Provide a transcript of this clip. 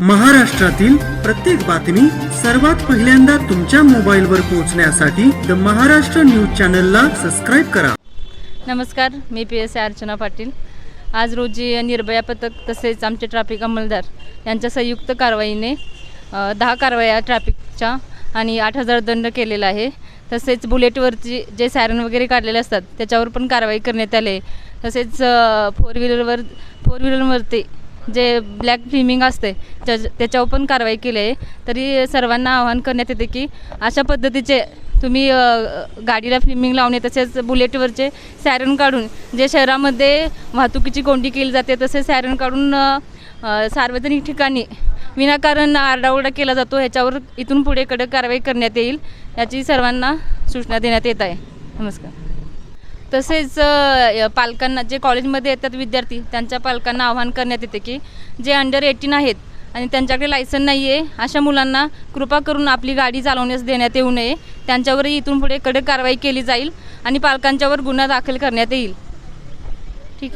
महाराष्ट्रातील प्रत्येक बातमी सर्वात पहिल्यांदा तुमच्या मोबाईलवर पोहोचण्यासाठी द महाराष्ट्र न्यूज चॅनलला सबस्क्राईब करा. नमस्कार मी पी एस अर्चना पाटील. आज रोजी निर्भया पथक तसेच आमचे ट्रॅफिक अंमलदार यांच्या संयुक्त कारवाईने दहा कारवाया ट्रॅफिकच्या आणि आठ हजार दंड केलेला आहे. तसेच बुलेटवरची जे सायरन वगैरे काढलेले असतात त्याच्यावर पण कारवाई करण्यात आली तसेच फोर व्हीलरवर फोर व्हीलरवरती जे ब्लॅक फिमिंग असते त्या त्याच्यावर पण कारवाई केली आहे. तरी सर्वांना आवाहन करण्यात येते की अशा पद्धतीचे तुम्ही गाडीला फ्लिमिंग लावणे तसेच बुलेटवरचे सॅरन काढून जे शहरामध्ये वाहतुकीची कोंडी केली जाते तसे सॅरन काढून सार्वजनिक ठिकाणी विनाकारण आरडाओरडा केला जातो ह्याच्यावर इथून पुढे कडक कारवाई करण्यात येईल याची सर्वांना सूचना देण्यात येत आहे. नमस्कार. तसेच पालकांना जे कॉलेजमध्ये येतात विद्यार्थी त्यांच्या पालकांना आवाहन करण्यात येते की जे अंडर एटीन आहेत आणि त्यांच्याकडे लायसन नाही आहे अशा मुलांना कृपा करून आपली गाडी चालवण्यास देण्यात येऊ नये. त्यांच्यावरही इथून पुढे कडक कारवाई केली जाईल आणि पालकांच्यावर गुन्हा दाखल करण्यात येईल. ठीक.